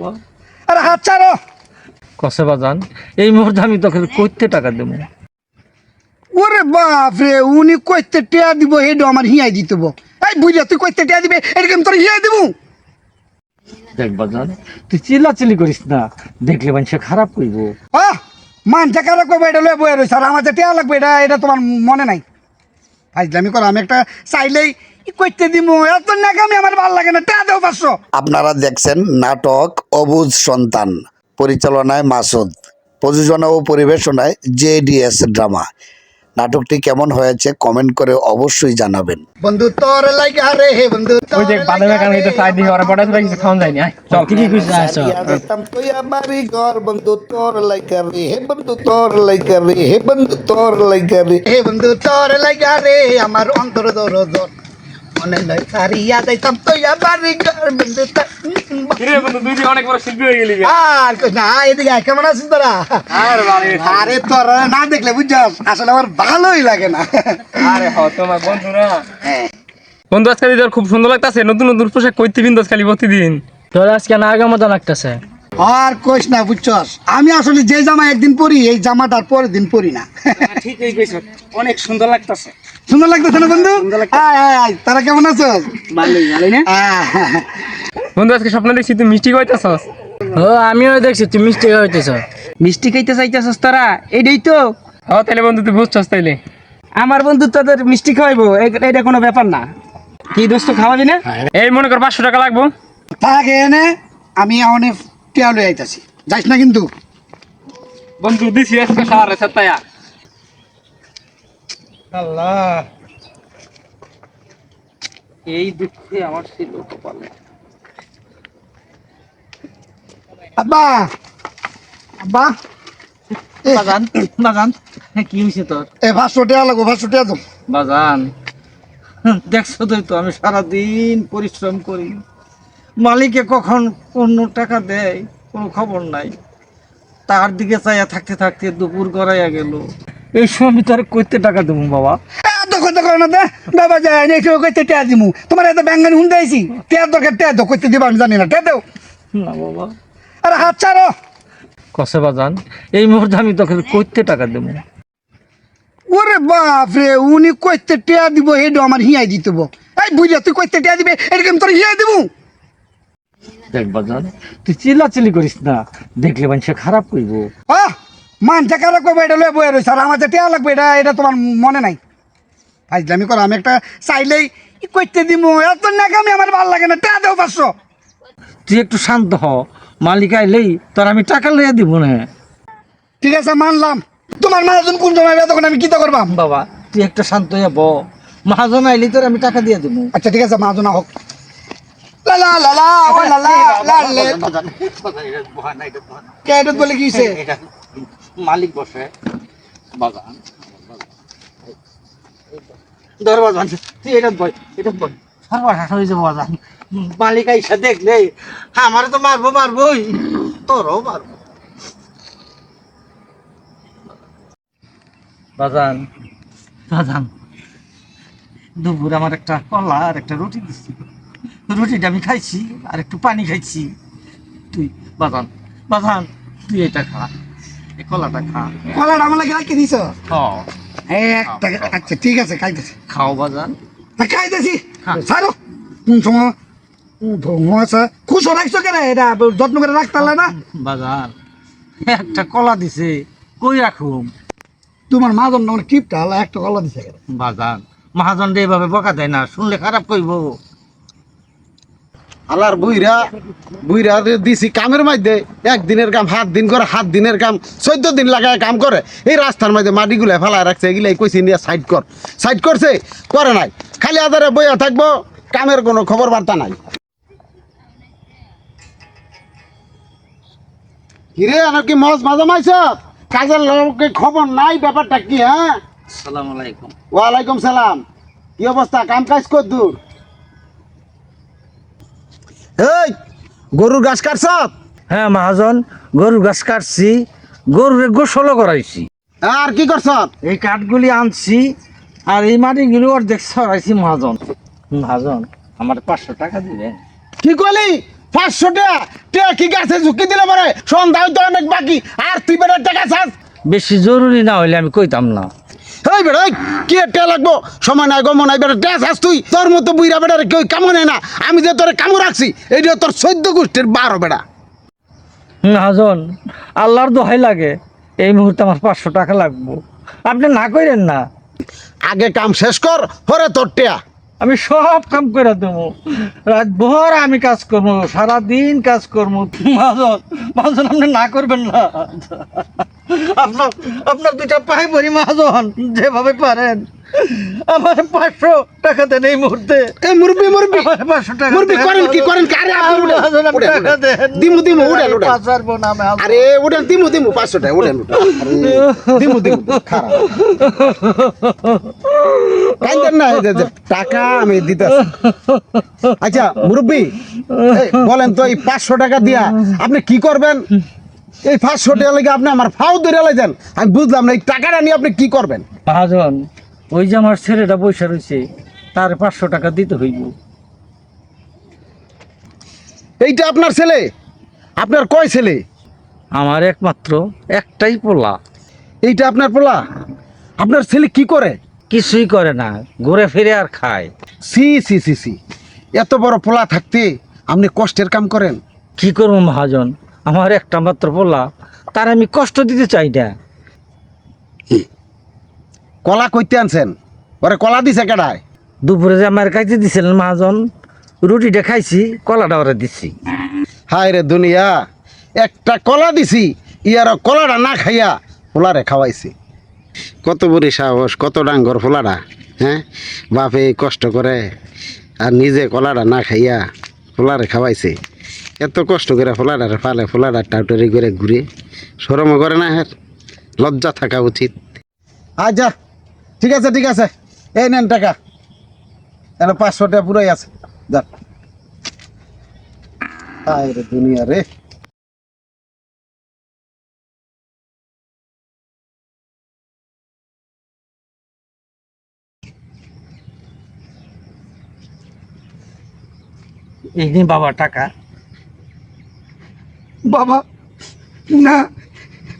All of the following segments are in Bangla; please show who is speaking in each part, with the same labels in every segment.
Speaker 1: বাবা।
Speaker 2: আরে হাত ছাড়ো।
Speaker 1: এই মুহূর্তে আমি তোকে কইতে টাকা দেবো।
Speaker 2: ওরে বাপ রে উনি কইতে টিয়া দিব হেডো আমার হিয়াই দিতে এই বুঝা তুই কইতে টিয়া দিবে এরকম তোর হিয়াই দিব।
Speaker 1: দেখ বাজান তুই চিল্লাচিল্লি করিস না। দেখলে মানুষ খারাপ কইবো।
Speaker 2: আহ মান চাকা রাখব এটা লয়ে বয়ে রয়েছে আর আমার যে টিয়া লাগবে এটা এটা তোমার মনে নাই। ফাইজলামি করো আমি একটা চাইলেই ই কইতে দিব এত নাকামি আমার ভালো লাগে না। টিয়া দেও পাঁচশো।
Speaker 3: আপনারা দেখছেন নাটক অবুজ সন্তান পরিচালনায় মাসুদ প্রযোজনা ও পরিবেশনায় জেডিএস ড্রামা। নাটকটি কেমন হয়েছে কমেন্ট করে অবশ্যই জানাবেন।
Speaker 2: বন্ধু তোর লাগা রে হে বন্ধু
Speaker 1: ওই দেখ বাদামে কান হইতে চাই দিই ওরা বড় করে কিছু খাওয়ান যায়নি। আয় চল। কি কি কইছিস আয় চল
Speaker 3: বন্ধু তোর লাইকা রে। হে বন্ধু তোর লাইকা রে। হে বন্ধু তোর লাইকা রে।
Speaker 2: হে বন্ধু তোর লাগা রে। আমার অন্তর দরজন নয় সারিয়া যাইতাম তো বাড়ি ঘর বন্ধু তা-
Speaker 1: কিরে বন্ধু দুই অনেক বড় শিল্পী হয়ে গেলি
Speaker 2: আর না এদিকে কেমন আছিস তোরা
Speaker 1: আরে
Speaker 2: আরে তোর না দেখলে বুঝছ আসলে আমার ভালোই লাগে না।
Speaker 1: আরে হ তোমার বন্ধু
Speaker 2: হ্যাঁ।
Speaker 4: বন্ধু আজকে তোর খুব সুন্দর লাগতাছে নতুন নতুন পোশাক কইতে বিন্দস খালি প্রতিদিন।
Speaker 1: তোর আজকে না আগা মতো লাগতেছে।
Speaker 2: আর কইস না বুঝছস আমি আসলে যে জামা একদিন পরি এই জামাটার পরের দিন পরি না।
Speaker 1: ঠিকই কইছ অনেক সুন্দর লাগতেছে।
Speaker 2: সুন্দর লাগতেছে না বন্ধু? আয় আয় আয় তারা কেমন আহ,
Speaker 4: বন্ধু আজকে স্বপ্ন দেখছি তুই মিষ্টি কইতাছস
Speaker 1: ও আমিও দেখছি তুই মিষ্টি খাইতেছ মিষ্টি খাইতে চাইতেছস তোরা? এটাই তো।
Speaker 4: ও তাহলে বন্ধু তুই বুঝছস তাইলে।
Speaker 1: আমার বন্ধু তোদের মিষ্টি খাওয়াইবো এটা কোনো ব্যাপার না। কি দোস্ত খাওয়াবি না?
Speaker 4: এই মনে কর পাঁচশো টাকা লাগবো।
Speaker 2: থাক এনে? আমি অনেক টিয়া লই আইতাছি। যাইস না কিন্তু।
Speaker 4: বন্ধু দিছি আজকে সারা সাতায়া
Speaker 1: আল্লাহ। এই দুঃখে আমার ছিল কপালে।
Speaker 2: আব্বা! আব্বা!
Speaker 1: বাজান বাজান কি হয়েছে তোর?
Speaker 2: এ টাকা দাও
Speaker 1: বাজান দেখছ তো তো আমি সারাদিন পরিশ্রম করি। মালিকে কখন কোন টাকা দেয় কোনো খবর নাই। তার দিকে চাইয়া থাকতে থাকতে দুপুর গড়াইয়া গেল। এই সময় আমি তার কইতে টাকা দেবো বাবা।
Speaker 2: না দে। বাবা যায় না কেউ কইতে টিয়া দিমু। তোমার এত ব্যাঙ্গানি দরকার টিয়া কইতে দিবা আমি জানি না। টিয়া দাও
Speaker 1: না বাবা।
Speaker 2: আরে হাত ছাড়ো।
Speaker 1: কষে বাজান এই মুহূর্তে আমি তোকে কইতে টাকা দেবো
Speaker 2: ওরে বাপ রে উনি কইতে টিয়া দিব হেডো আমার হিয়াই দিতে। এই তুই কইতে টিয়া দিবে এরকম তোর হিয়াই দিব
Speaker 1: দেখ বাজান তুই করিস না। দেখলে মানুষ খারাপ কইবো
Speaker 2: আহ! মান চাকা রাখব এটা লয়ে বয়ে রয়েছে আর আমার যে টিয়া লাগবে এটা এটা তোমার মনে নাই ফাইজলামি করো আমি একটা চাইলেই ই কইতে দিব এত নাকামি আমার ভালো লাগে না টিয়া দেও পাঁচশো
Speaker 1: তুই একটু শান্ত হ মালিক আইলেই তোর আমি টাকা লইয়া দিব না
Speaker 2: ঠিক আছে মানলাম তোমার মানাজন কোন সময় তখন আমি কি তো করবাম
Speaker 1: বাবা তুই একটা শান্ত হয়ে ব মহাজন আইলি তোর আমি টাকা দিয়ে দেবো
Speaker 2: আচ্ছা ঠিক আছে মাহাজন হোক লা লা লা লা ও লা লা লা লে কে এটা বলে কি হইছে?
Speaker 1: মালিক বসে বাগান ধর বাজান তুই এটা বই এটা বই সর্বনাশ হয়ে যাব বাজান মালিক আইসা দেখলে আমার তো মারবো মারবোই তোরও মারবো। বাজান বাজান দুপুর আমার একটা কলা আর একটা রুটি দিচ্ছি রুটিটা আমি খাইছি আর একটু পানি খাইছি। তুই বাজান বাজান তুই এটা খা। কলাটা খা।
Speaker 2: কলাটা আমার লাগে রাখি দিছ? একটা আচ্ছা ঠিক আছে খাইতেছি।
Speaker 1: খাও বাজান।
Speaker 2: খাইতেছি। সময়? আছে? খুশ রাখছো কেন? এটা যত্ন করে রাখতে না?
Speaker 1: বাজান একটা কলা দিছে কই রাখুম
Speaker 2: তোমার মাজন হলো একটা কলা দিছে। কেন
Speaker 1: বাজান। মহাজন রে এভাবে বকা দেয় না শুনলে খারাপ কইব।
Speaker 5: আলার বুইরা বুইরা দিছি কামের মধ্যে একদিনের কাম সাত দিন করে সাত দিনের কাম চোদ্দ দিন লাগায় কাম করে। এই রাস্তার মধ্যে মাটিগুলো ফেলায় রাখছে এগুলাই কইছি নিয়ে সাইড কর। সাইড করছে করে নাই। খালি আদারে বইয়া থাকব কামের কোনো খবর বার্তা নাই। কিরে আনো কি মজ মাজা মাইছ কাজের লোকে খবর নাই ব্যাপারটা কি হ্যাঁ?
Speaker 1: আসসালামু আলাইকুম।
Speaker 5: ওয়ালাইকুম সালাম। কি অবস্থা? কাম কাজ কর দূর? এই গরুর গাছ কাটছ?
Speaker 1: হ্যাঁ মহাজন গরুর গাছ কাটছি গরুর গোসলও করাইছি।
Speaker 5: আর কি করছ?
Speaker 1: এই কাঠগুলি আনছি আর এই মাটিগুলি অর্ধেক ছড়াইছি মহাজন। মহাজন আমার পাঁচশো টাকা দিবেন
Speaker 5: কি কলি পাঁচশো টাকা? টাকা কি গাছে ঝুঁকি দিলে পারে? সন্ধ্যা হয়তো অনেক বাকি আর তুই বেটা টাকা চাস?
Speaker 1: বেশি জরুরি না হইলে আমি কইতাম না।
Speaker 5: এই বেড়া কি একটা লাগবো? সময় নাই গমন নাই বেড়া ড্যাস আস তুই। তোর মতো বুইরা বেটারে কেউ কামো নেয় না। আমি যে তোরে কামো রাখছি এইটা তোর চোদ্দ গোষ্ঠীর বারো বেড়া
Speaker 1: হাজন আল্লাহর দোহাই লাগে। এই মুহূর্তে আমার পাঁচশো টাকা লাগবো। আপনি না করেন না।
Speaker 5: আগে কাম শেষ কর পরে তোর টেয়া।
Speaker 1: আমি সব কাম করে দেবো। রাত ভর আমি কাজ করব, সারাদিন কাজ করব। মাজন আপনি না করবেন না। আপনার আপনার দুটা পায়ে বলি মহাজন যেভাবে পারেন। আমার পাঁচশো টাকা দেন এই মুহূর্তে।
Speaker 5: এই মুরব্বি মুরব্বি।
Speaker 1: পাঁচশো টাকা
Speaker 5: মুরব্বি
Speaker 1: দেন,
Speaker 5: করেন কি করেন কি? আরে
Speaker 1: টাকা দেন।
Speaker 5: দিমু, দিমু,
Speaker 1: না মহাজন।
Speaker 5: আরে উঠেন দিমু দিমু পাঁচশো টাকা দিমু দিমু খারাপ। কাইন্দেন না টাকা আমি দিতে আচ্ছা মুরব্বি বলেন তো এই পাঁচশো টাকা দিয়া আপনি কি করবেন? এই পাঁচশো টাকা লেগে আপনি আমার ফাও ধরে লাইছেন। আমি বুঝলাম না এই টাকাটা নিয়ে আপনি কি করবেন?
Speaker 1: ওই যে আমার ছেলেটা বসে রয়েছে তার পাঁচশো টাকা দিতে হইব।
Speaker 5: এইটা আপনার ছেলে? আপনার কয় ছেলে?
Speaker 1: আমার একমাত্র একটাই পোলা।
Speaker 5: এইটা আপনার পোলা? আপনার ছেলে কি করে?
Speaker 1: কিছুই করে না ঘুরে ফিরে আর খায়।
Speaker 5: সি সি সি সি। এত বড় পোলা থাকতে আপনি কষ্টের কাম করেন।
Speaker 1: কি করব মহাজন? আমার একটা মাত্র পোলা তার আমি কষ্ট দিতে চাই না।
Speaker 5: কলা কইতে আনছেন? ওরে কলা দিছে কেডায়?
Speaker 1: দুপুরে যে আমার খাইতে দিছিলেন মহাজন রুটিটা খাইছি কলাটা ওরা দিছি।
Speaker 5: হায় রে দুনিয়া একটা কলা দিছি ইয়ার কলাটা না খাইয়া পোলারে খাওয়াইছি। কত বুড়ি সাহস কত ডাঙ্গর পোলাটা হ্যাঁ? বাপে কষ্ট করে আর নিজে কলাটা না খাইয়া পোলারে খাওয়াইছে। এত কষ্ট করে ফোলাডারে ফালে ফোলাডার টাউটারি করে ঘুরে। সরমও করে না হ্যাঁ? লজ্জা থাকা উচিত। আচ্ছা ঠিক আছে ঠিক আছে। এই নেন টাকা। তাহলে পাঁচশো টাকা পুরাই আছে। যান। রে দুনিয়া রে।
Speaker 1: এই বাবা টাকা।
Speaker 2: বাবা না।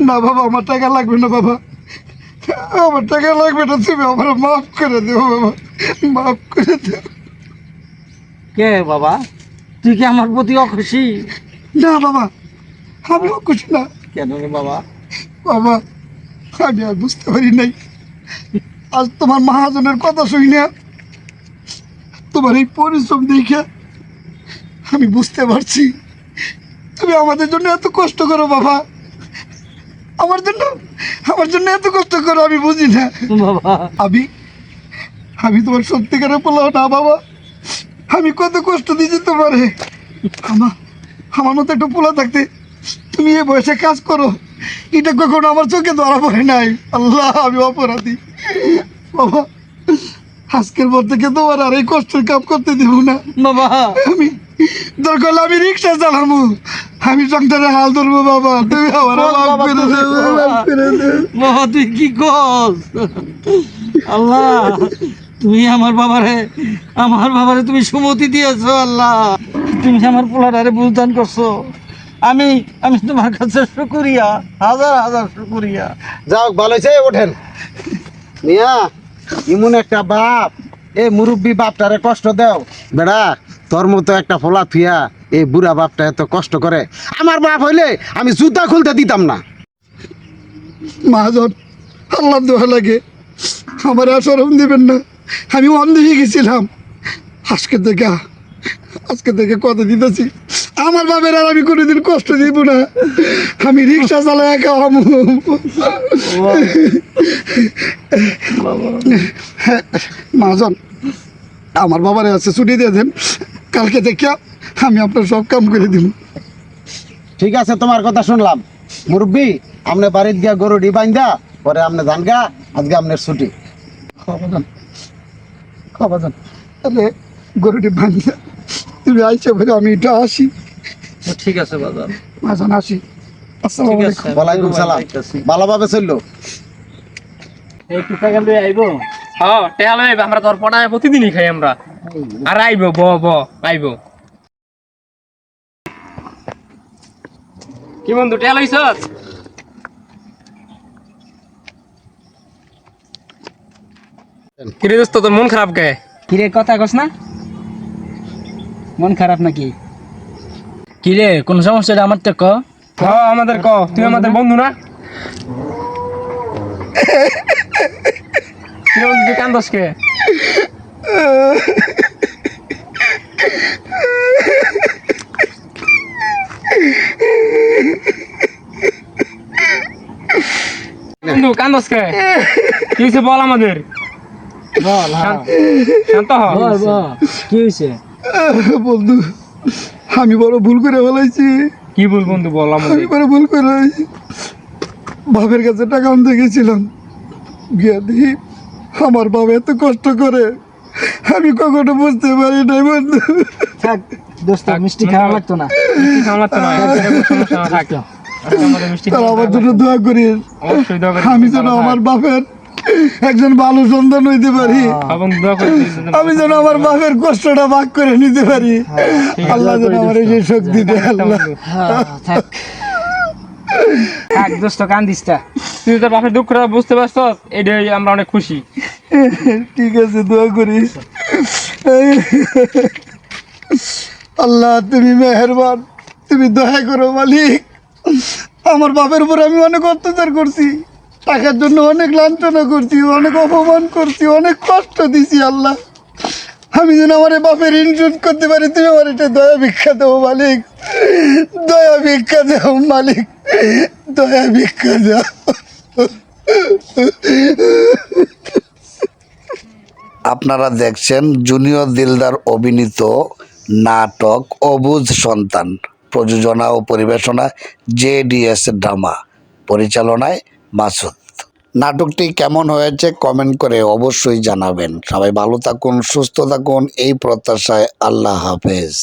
Speaker 2: না বাবা আমার টাকা লাগবে না বাবা। আমার টাকা লাগবে না তুমি আমার মাফ করে দেবো বাবা। মাফ করে দেবো।
Speaker 1: কে বাবা? তুই কি আমার প্রতি অখুশি?
Speaker 2: না বাবা। আমিও খুশি না।
Speaker 1: কেন রে বাবা?
Speaker 2: বাবা আমি আর বুঝতে পারি নাই। আজ তোমার মহাজনের কথা শুনি না। তোমার এই পরিশ্রম দেখে আমি বুঝতে পারছি। তুমি আমাদের জন্য এত কষ্ট করো বাবা। আমার জন্য আমার জন্য এত কষ্ট করো আমি বুঝি না।
Speaker 1: বাবা।
Speaker 2: আমি আমি তোমার সত্যিকারের পোলাও না বাবা। আমি কত কষ্ট দিয়েছি তোমারে। আমার আমার মতো একটু পোলা থাকতে তুমি এ বয়সে কাজ করো। এটা কখনো আমার চোখে ধরা পড়ে নাই। আল্লাহ আমি অপরাধী। বাবা আজকের পর থেকে তোমার আর এই কষ্টের কাম করতে দেবো না।
Speaker 1: বাবা।
Speaker 2: আমি দরকার আমি রিক্সা চালাবো আমি সংসারে হাল ধরবো বাবা তুমি আমার
Speaker 1: বাবা তুই কি কস? আল্লাহ তুমি আমার বাবারে আমার বাবারে তুমি সুমতি দিয়েছ আল্লাহ। তুমি আমার পোলাটারে বুঝদান করছ। আমি আমি তোমার কাছে শুকুরিয়া হাজার হাজার শুকুরিয়া।
Speaker 5: যাও ভালো হয়েছে ওঠেন। মিয়া ইমন একটা বাপ। এ মুরব্বী বাপটারে কষ্ট দাও। বেড়া তোর মতো একটা ফোলা থুয়া এই বুড়া বাপটা এত কষ্ট করে, আমার বাপ হইলে আমি জুতা খুলতে দিতাম না।
Speaker 2: মহাজন আল্লাহ দোয়া লাগে। আমার আর দিবেন না। আমি অন্ধ হয়ে গেছিলাম। আজকে থেকে আজকে থেকে কত দিতেছি। আমার বাপের আর আমি কোনোদিন কষ্ট দিব না। আমি রিক্সা চালাই একা আমু মহাজন, আমার বাবার আছে ছুটি দিয়ে দেন। কালকে থেকে আমি আপনার সব কাম করে দিব।
Speaker 5: ঠিক আছে তোমার কথা শুনলাম। মুরব্বী আপনি বাড়িতে গিয়া গরু ডি বাইন্দা পরে আপনি ধান গা আজকে আপনার ছুটি।
Speaker 2: খবরদান খবরদান তাহলে গরুটি ভাঙিয়া তুমি আইসে বলে আমি এটা আসি।
Speaker 1: ঠিক আছে বাজার
Speaker 2: মাঝান আসি। আসসালামু আলাইকুম।
Speaker 5: ওয়ালাইকুম সালাম। ভালোভাবে চলল?
Speaker 1: একটু টাকা লয়ে আইবো?
Speaker 4: হ্যাঁ টেহা লই আমরা তোর পড়ায় প্রতিদিনই খাই আমরা। আর আইবো ব ব আইবো। কি বন্ধু টেল হইছ কিরে দোস্ত তোর মন খারাপ কে?
Speaker 6: কিরে কথা কস না। মন খারাপ নাকি? কিরে কোন সমস্যাটা আমার তো ক?
Speaker 4: আমাদের ক। তুই আমাদের বন্ধু না? তুই কান্দস কে? বন্ধু কান্দস কে কি হয়েছে বল আমাদের?
Speaker 6: বল হ্যাঁ।
Speaker 4: শান্ত হ।
Speaker 6: বল বল কি হয়েছে
Speaker 2: বন্ধু আমি বড় ভুল করে ফেলাইছি।
Speaker 4: কি বল বন্ধু বল আমাদের।
Speaker 2: আমি বড় ভুল করে ফেলাইছি। বাপের কাছে টাকা আনতে গেছিলাম। গিয়ে দেখি আমার বাবা এত কষ্ট করে। আমি কখনো বুঝতে পারি নাই বন্ধু।
Speaker 6: থাক দোস্ত মিষ্টি খাওয়া লাগতো না।
Speaker 4: মিষ্টি খাওয়া লাগতো না। খাওয়া
Speaker 2: আমার জন্য দোয়া করি।
Speaker 4: অবশ্যই দোয়া করি
Speaker 2: আমি যেন আমার বাপের একজন ভালো সন্তান হইতে পারি।
Speaker 4: করি
Speaker 2: আমি যেন আমার বাপের কষ্টটা ভাগ করে নিতে পারি। আল্লাহ যেন আমার এই শক্তি দেয় আল্লাহ।
Speaker 6: হ্যাঁ, থাক। থাক দোস্ত কান্দিস
Speaker 4: তুই তোর বাপের দুঃখটা বুঝতে পারছ? এটাই আমরা অনেক খুশি।
Speaker 2: ঠিক আছে দোয়া করিস আল্লাহ তুমি মেহরবান। তুমি দয়া করো মালিক। আমার বাপের উপর আমি অনেক অত্যাচার করছি। টাকার জন্য অনেক লাঞ্ছনা করছি, অনেক অপমান করছি, অনেক কষ্ট দিছি আল্লাহ। আমি যেন আমার বাপের ঋণ শোধ করতে পারি, তুমি আমার এটা দয়া ভিক্ষা দেবো মালিক। দয়া ভিক্ষা দেবো মালিক। দয়া ভিক্ষা দাও।
Speaker 3: আপনারা দেখছেন জুনিয়র দিলদার অভিনীত নাটক, অবুজ সন্তান। প্রযোজনা ও পরিবেশনা জেডিএস ড্রামা পরিচালনায় মাসুদ। নাটকটি কেমন হয়েছে কমেন্ট করে অবশ্যই জানাবেন। সবাই ভালো থাকুন, সুস্থ থাকুন, এই প্রত্যাশায় আল্লাহ হাফেজ।